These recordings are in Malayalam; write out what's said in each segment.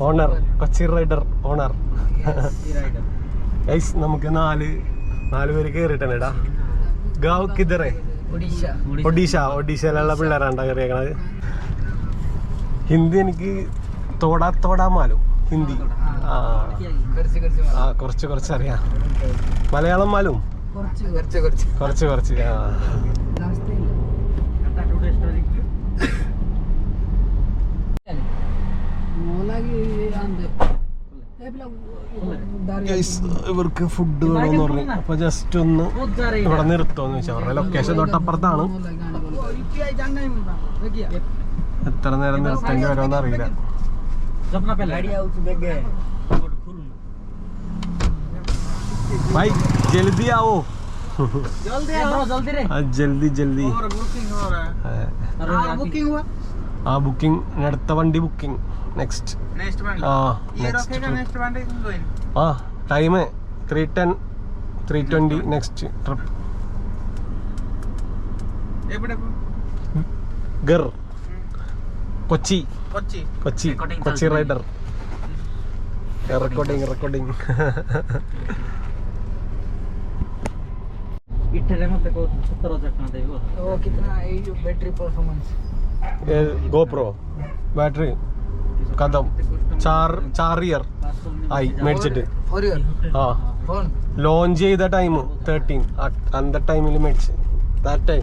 Owner Kochi rider owner guys നമുക്ക് നാല് നാല് പേര് കേറിയിട്ടാണ് ഇടാ ഗാവ് കിതറേ. ഒഡീഷ. ഒഡീഷ. ഒഡീഷയിലുള്ള പിള്ളേരാണ്ടാ കയറിയേക്കണത് ഹിന്ദി എനിക്ക് തോടാ തോടാ മാലു ഹിന്ദി. ആ. കുറച്ച് കുറച്ച് ആ കുറച്ച് കുറച്ച് അറിയാം. മലയാളം മാലും? കുറച്ച് കുറച്ച്. കുറച്ച് കുറച്ച് കുറച്ച് ആ ഗൈസ് ഇവർക്ക് ഫുഡ് വേണമെന്ന് പറഞ്ഞു അപ്പൊ ജസ്റ്റ് ഒന്ന് ഇവിടെ നിർത്തുമെന്ന് വെച്ചാൽ അവരുടെ ലൊക്കേഷൻ തൊട്ടപ്പുറത്താണ് എത്ര നേരം നിർത്തേണ്ടി വരുമെന്ന് അറിയില്ല भाई जल्दी आओ हाँ, जल्दी जल्दी ബുക്കിംഗ് हुआ ആ ബുക്കിംഗ് അടുത്ത വണ്ടി ബുക്കിംഗ് നെക്സ്റ്റ് ആ നെക്സ്റ്റ് ആ time three ten three twenty next trip ഗർ. Kochi. Kochi. Kochi. Rider recording recording GoPro battery കഥം. ചാറിയർ ആയി മേടിച്ചിട്ട്. ആ. ലോഞ്ച് ചെയ്ത ടൈം തേർട്ടീൻ അന്ത ടൈമിൽ മേടിച്ച്. ദാറ്റ് ടൈം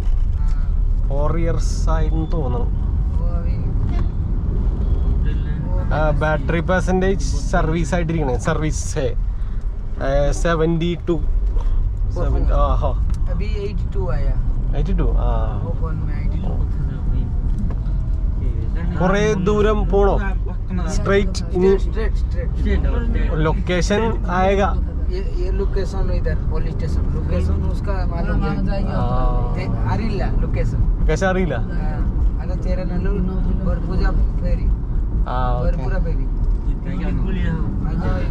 ഫോർ ഇയർസ് ആയിരുന്നു തോന്നണം. ബാറ്ററി പെർസെന്റേജ് സർവീസ് ആയിട്ടിരിക്കണേ. സർവീസ് സെവന്റി ടു കൊറേ ദൂരം പോണോ? स्ट्रेट लोकेशन आएगा ये ये लोकेशन इधर पुलिस स्टेशन लोकेशन उसका मालूम है अरिला लोकेशन कैसा अरिला अगर तेरा नलू और पूजा फेरी हां पूरा फेरी